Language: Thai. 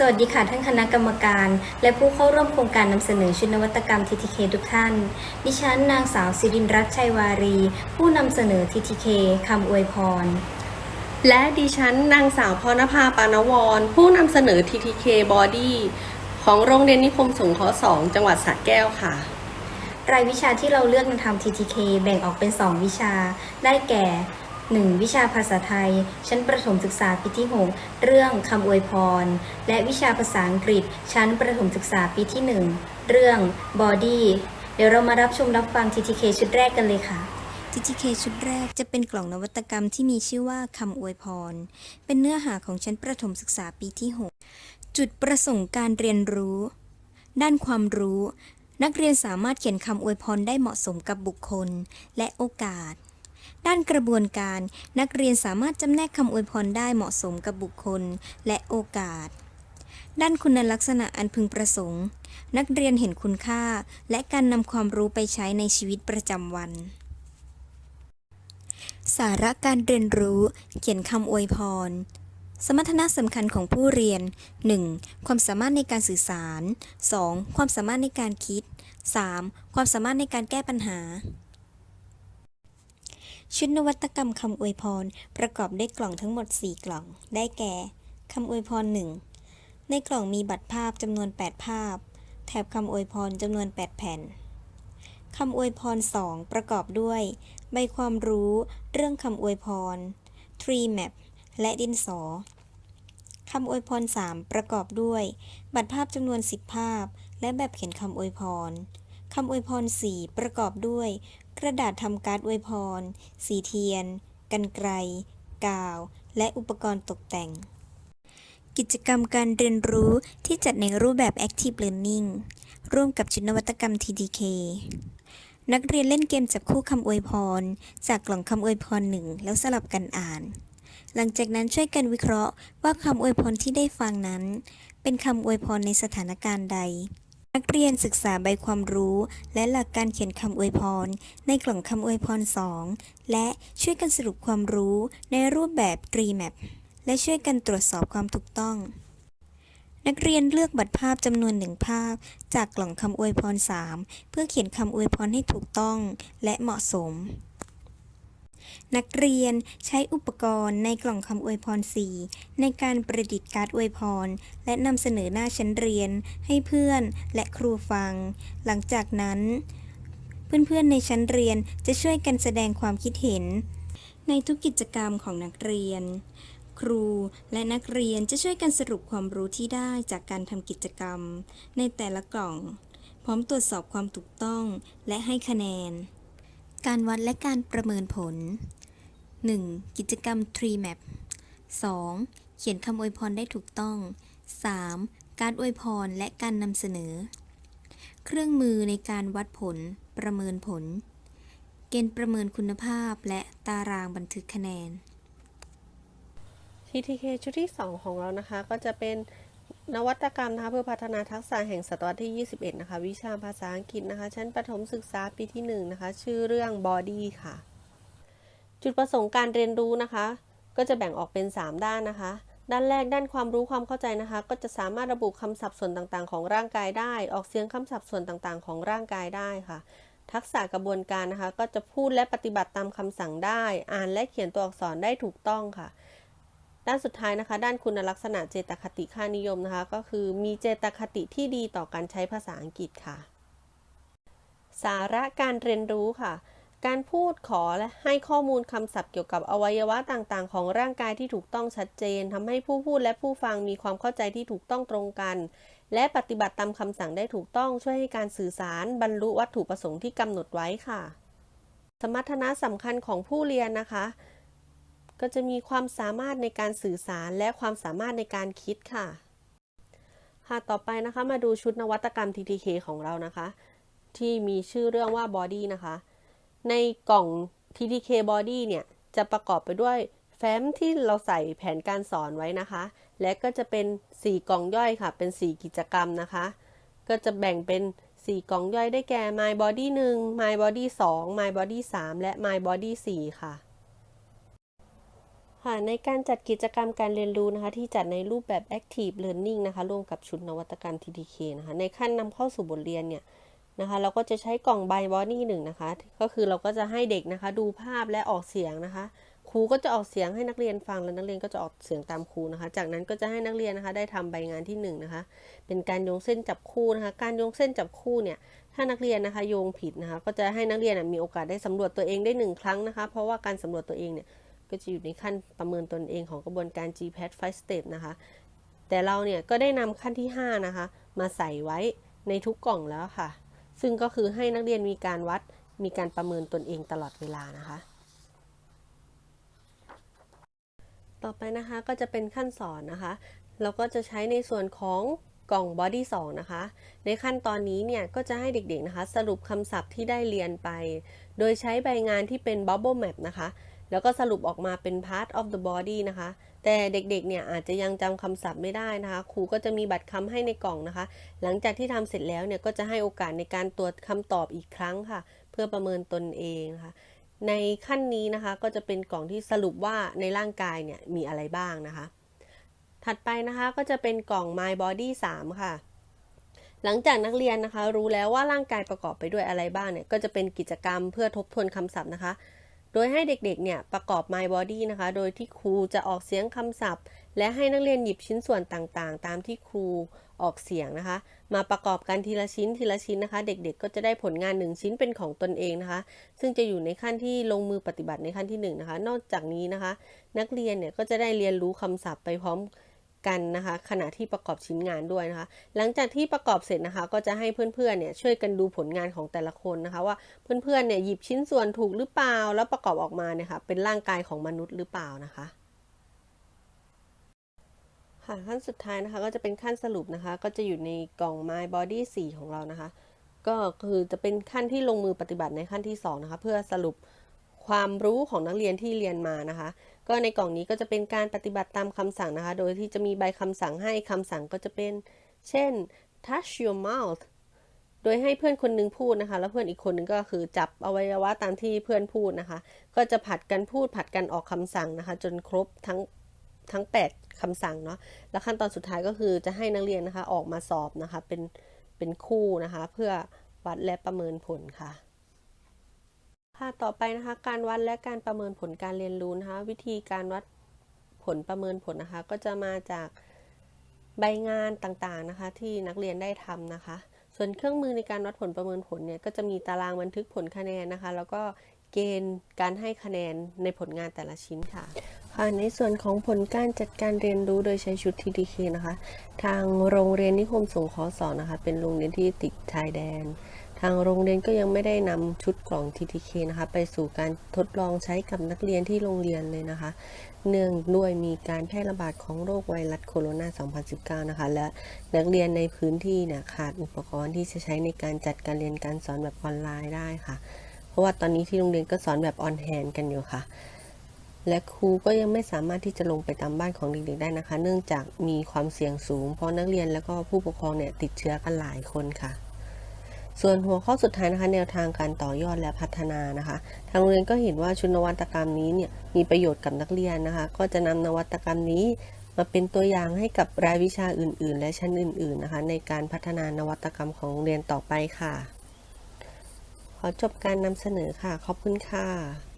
สวัสดีค่ะท่านคณะกรรมการ และผู้เข้าร่วมโครงการนำเสนอชุดนวัตกรรม TTK ทุกท่าน ดิฉันนางสาวสิรินรัตน์ชัยวารี ผู้นำเสนอ TTK คำอวยพร และดิฉันนางสาวพรณภาปานวร ผู้นำเสนอ TTK Body ของโรงเรียนนิคมสงเคราะห์2จังหวัดสระแก้วค่ะ รายวิชาที่เราเลือกมาทำ TTK แบ่งออกเป็น 2 วิชา ได้แก่ 1. วิชาภาษาไทย ชั้นประถมศึกษาปีที่ 6 เรื่องคำอวยพร และวิชาภาษาอังกฤษ ชั้นประถมศึกษาปีที่ 1 เรื่อง body เดี๋ยวเรามารับชมรับฟัง TTK ชุดแรกกันเลยค่ะ TTK ชุดแรกจะเป็นกล่องนวัตกรรมที่มีชื่อว่าคำอวยพร เป็นเนื้อหาของชั้นประถมศึกษาปีที่ 6 จุดประสงค์การเรียนรู้ ด้านความรู้ นักเรียนสามารถเขียนคำอวยพรได้เหมาะสมกับบุคคลและโอกาส ด้านกระบวนการ นักเรียนสามารถจำแนกคำอวยพรได้เหมาะสมกับบุคคลและโอกาส ด้านคุณลักษณะอันพึงประสงค์ นักเรียนเห็นคุณค่า และการนำความรู้ไปใช้ในชีวิตประจำวัน สาระการเรียนรู้ เขียนคำอวยพรสมรรถนะสำคัญของผู้เรียน 1. ความสามารถในการสื่อสาร 2. ความสามารถในการคิด 3. ความสามารถในการแก้ปัญหา ชุดนวัตกรรมคำอวยพร ประกอบด้วยกล่องทั้งหมด 4 กล่อง ได้แก่คำอวยพร 1 ในกล่องมีบัตรภาพจำนวน 8 ภาพ แถบคำอวยพรจำนวน 8 แผ่นคำอวยพร 2 ประกอบด้วย ใบความรู้เรื่องคำอวยพร tree map และดินสอคำอวยพร 3 ประกอบด้วย บัตรภาพจำนวน 10 ภาพ และแบบเขียนคำอวยพรคำอวยพร 4 ประกอบด้วย กระดาษทำการ์ดอวยพร สีเทียน กันไกลกาว และอุปกรณ์ตกแต่ง กิจกรรมการเรียนรู้ที่จัดในรูปแบบ Active Learning ร่วมกับชุดนวัตกรรม TDK นักเรียนเล่นเกมจับคู่คำอวยพร จากกล่องคำอวยพรหนึ่งแล้วสลับกันอ่าน หลังจากนั้นช่วยกันวิเคราะห์ว่าคำอวยพรที่ได้ฟังนั้น เป็นคำอวยพรในสถานการณ์ใด นักเรียนศึกษาใบความรู้ และหลักการเขียนคำอวยพร ในกล่องคำอวยพร 2 และช่วยกันสรุปความรู้ในรูปแบบ Tree Map และช่วยกันตรวจสอบความถูกต้อง นักเรียนเลือกบัตรภาพจำนวนหนึ่งภาพ จากกล่องคำอวยพร 3 เพื่อเขียนคำอวยพรให้ถูกต้อง และเหมาะสม นักเรียนใช้อุปกรณ์ในกล่องคำอวยพร4ในการประดิษฐ์การ์ดอวยพร และนำเสนอหน้าชั้นเรียน ให้เพื่อนและครูฟัง หลังจากนั้น เพื่อนๆในชั้นเรียนจะช่วยกันแสดงความคิดเห็น ในทุกกิจกรรมของนักเรียน ครูและนักเรียนจะช่วยกันสรุปความรู้ที่ได้จากการทำกิจกรรม ในแต่ละกล่อง พร้อมตรวจสอบความถูกต้องและให้คะแนน การวัดและการประเมินผล 1. กิจกรรม Tree Map 2. เขียนคำอวยพรได้ถูกต้อง 3. การอวยพรและการนำเสนอ เครื่องมือในการวัดผล ประเมินผล เกณฑ์ประเมินคุณภาพและตารางบันทึกคะแนน TTK ชุดที่ 2 ของเรานะคะก็จะเป็น นวัตกรรมนะคะเพื่อพัฒนาทักษะแห่งศตวรรษที่ 21 นะคะ วิชาภาษาอังกฤษนะคะ ชั้นประถมศึกษาปีที่ 1 นะคะ ชื่อเรื่อง body ค่ะ จุดประสงค์การเรียนรู้นะคะ ก็จะแบ่งออกเป็น 3 ด้านนะคะ ด้านแรกด้านความรู้ความเข้าใจนะคะ ก็จะสามารถระบุคำศัพท์ส่วนต่างๆ ของร่างกายได้ ออกเสียงคำศัพท์ส่วนต่างๆ ของร่างกายได้ค่ะ ทักษะกระบวนการนะคะ ก็จะพูดและปฏิบัติตามคำสั่งได้ อ่านและเขียนตัวอักษรได้ถูกต้องค่ะ ด้านสุดท้ายนะคะ ด้านคุณลักษณะเจตคติค่านิยมนะคะ ก็คือมีเจตคติที่ดีต่อการใช้ภาษาอังกฤษค่ะ สาระการเรียนรู้ค่ะ การพูดขอและให้ข้อมูลคำศัพท์เกี่ยวกับอวัยวะต่างๆ ของร่างกายที่ถูกต้องชัดเจนทำให้ผู้พูดและผู้ฟังมีความเข้าใจที่ถูกต้องตรงกัน และปฏิบัติตามคำสั่งได้ถูกต้องช่วยให้การสื่อสารบรรลุวัตถุประสงค์ที่กำหนดไว้ค่ะ สมรรถนะสำคัญของผู้เรียนนะคะ ก็จะมีความสามารถในการสื่อสารและความสามารถในการคิดค่ะ ค่ะต่อไปนะคะมาดูชุดนวัตกรรม TTK ของเรานะคะ ที่มีชื่อเรื่องว่า Body นะคะ ในกล่อง TTK Body เนี่ย จะประกอบไปด้วยแฟ้มที่เราใส่แผนการสอนไว้นะคะ และก็จะเป็น 4 กล่องย่อยค่ะ เป็น 4 กิจกรรมนะคะ ก็จะแบ่งเป็น 4 กล่องย่อยได้แก่ My Body 1 My Body 2 My Body 3 และ My Body 4 ค่ะ ค่ะในการจัดกิจกรรมการเรียนรู้นะคะที่จัดในรูปแบบ Active Learning นะคะร่วมกับชุดนวัตกรรม TTK นะคะในขั้นนำเข้าสู่บทเรียนเนี่ยนะคะเราก็จะใช้กล่อง by body หนึ่งนะคะก็คือเราก็จะให้เด็กนะคะดูภาพและออกเสียงนะคะ ครูก็จะออกเสียงให้นักเรียนฟังแล้วนักเรียนก็จะออกเสียงตามครูนะคะ จากนั้นก็จะให้นักเรียนนะคะได้ทำใบงานที่หนึ่งนะคะเป็นการโยงเส้นจับคู่นะคะ การโยงเส้นจับคู่เนี่ยถ้านักเรียนนะคะโยงผิดนะคะ ก็จะให้นักเรียนมีโอกาสได้สำรวจตัวเองได้หนึ่งครั้งนะคะ เพราะว่าการสำรวจตัวเองเนี่ย ก็จะอยู่ในขั้นประเมินตนเองของกระบวนการ GPAT 5 step นะคะ แต่เราเนี่ยก็ได้นำขั้นที่ 5 นะคะ มาใส่ไว้ในทุกกล่องแล้วค่ะ ซึ่งก็คือให้นักเรียนมีการวัด มีการประเมินตนเองตลอดเวลานะคะ ต่อไปนะคะก็จะเป็นขั้นสอนนะคะ เราก็จะใช้ในส่วนของกล่อง body 2นะคะ ในขั้นตอนนี้เนี่ยก็จะให้เด็กๆนะคะ สรุปคำศัพท์ที่ได้เรียนไป โดยใช้ใบงานที่เป็น bubble map นะคะ แล้วก็สรุปออกมาเป็น part of the body นะคะ แต่เด็กๆ เนี่ยอาจจะยังจำคำศัพท์ไม่ได้นะคะ ครูก็จะมีบัตรคำให้ในกล่องนะคะ หลังจากที่ทำเสร็จแล้วเนี่ยก็จะให้โอกาสในการตรวจคำตอบอีกครั้งค่ะ เพื่อประเมินตนเองนะคะ ในขั้นนี้นะคะก็จะเป็นกล่องที่สรุปว่าในร่างกายเนี่ยมีอะไรบ้างนะคะ ถัดไปนะคะก็จะเป็นกล่อง My Body 3 ค่ะหลังจากนักเรียนนะคะ รู้แล้วว่าร่างกายประกอบไปด้วยอะไรบ้างเนี่ยก็จะเป็นกิจกรรมเพื่อทบทวนคำศัพท์นะคะ โดยให้เด็กๆ เนี่ยประกอบ My Body นะคะ โดยที่ครูจะออกเสียงคำศัพท์ และให้นักเรียนหยิบชิ้นส่วนต่างๆ ตามที่ครูออกเสียงนะคะ มาประกอบกันทีละชิ้นทีละชิ้นนะคะ เด็กๆ ก็จะได้ผลงานหนึ่งชิ้นเป็นของตนเองนะคะ ซึ่งจะอยู่ในขั้นที่ลงมือปฏิบัติในขั้นที่หนึ่งนะคะ นอกจากนี้นะคะ นักเรียนเนี่ยก็จะได้เรียนรู้คำศัพท์ไปพร้อม กันนะคะ ขณะที่ประกอบชิ้นงานด้วยนะคะ หลังจากที่ประกอบเสร็จนะคะ ก็จะให้เพื่อนๆเนี่ยช่วยกันดูผลงานของแต่ละคนนะคะ ว่าเพื่อนๆเนี่ยหยิบชิ้นส่วนถูกหรือเปล่า แล้วประกอบออกมาเนี่ยค่ะเป็นร่างกายของมนุษย์หรือเปล่านะคะค่ะขั้นสุดท้ายนะคะก็จะเป็นขั้นสรุปนะคะ ก็จะอยู่ในกล่อง My Body 4 ของเรานะคะ ก็คือจะเป็นขั้นที่ลงมือปฏิบัติในขั้นที่ 2 นะคะ เพื่อสรุป ความรู้ของนักเรียนที่เรียนมานะคะ ก็ในกล่องนี้ก็จะเป็นการปฏิบัติตามคำสั่งนะคะ โดยที่จะมีใบคำสั่งให้คำสั่งก็จะเป็น เช่น touch your mouth โดยให้เพื่อนคนหนึงพูดนะคะ แล้วเพื่อนอีกคนนึงก็คือจับอวัยวะตามที่เพื่อนพูดนะคะ ก็จะผัดกันพูดผัดกันออกคำสั่งนะคะ จนครบทั้งทั้ง 8คำสั่งเนาะแล้วขั้นตอนสุดท้ายก็คือจะให้นักเรียนนะคะออกมาสอบนะคะเป็นเป็นคู่นะคะ เพื่อวัดและประเมินผลค่ะ ค่ะต่อไปนะคะการวัดและการประเมินผลการเรียนรู้นะคะ วิธีการวัดผลประเมินผลนะคะ ก็จะมาจากใบงานต่างๆนะคะ ที่นักเรียนได้ทำนะคะ ส่วนเครื่องมือในการวัดผลประเมินผลเนี่ยก็จะมีตารางบันทึกผลคะแนนนะคะ แล้วก็เกณฑ์การให้คะแนนในผลงานแต่ละชิ้นค่ะค่ะในส่วนของผลการจัดการเรียนรู้โดยใช้ชุด TTK นะคะ ทางโรงเรียนนิคมสงเคราะห์สอนนะคะ เป็นโรงเรียนที่ติดชายแดน ทางโรงเรียนก็ยังไม่ได้นำชุดกล่อง TTK นะคะ ไปสู่การทดลองใช้กับนักเรียนที่โรงเรียนเลยนะคะ เนื่องด้วยมีการแพร่ระบาดของโรคไวรัสโคโรนา 2019 นะคะ และนักเรียนในพื้นที่เนี่ยขาดอุปกรณ์ที่จะใช้ในการจัดการเรียนการสอนแบบออนไลน์ได้ค่ะ เพราะว่าตอนนี้ที่โรงเรียนก็สอนแบบออนแฮนกันอยู่ค่ะ และครูก็ยังไม่สามารถที่จะลงไปตามบ้านของเด็กๆได้นะคะ เนื่องจากมีความเสี่ยงสูง เพราะนักเรียนแล้วก็ผู้ปกครองเนี่ยติดเชื้อกันหลายคนค่ะ ส่วนหัวข้อสุดท้ายนะคะแนวทางการต่อยอดและพัฒนานะคะ ทางโรงเรียนก็เห็นว่าชุดนวัตกรรมนี้เนี่ยมีประโยชน์กับนักเรียนนะคะ ก็จะนำนวัตกรรมนี้มาเป็นตัวอย่างให้กับรายวิชาอื่น ๆ และชั้นอื่น ๆนะคะ ในการพัฒนานวัตกรรมของโรงเรียนต่อไปค่ะ ขอจบการนำเสนอค่ะ ขอบคุณค่ะ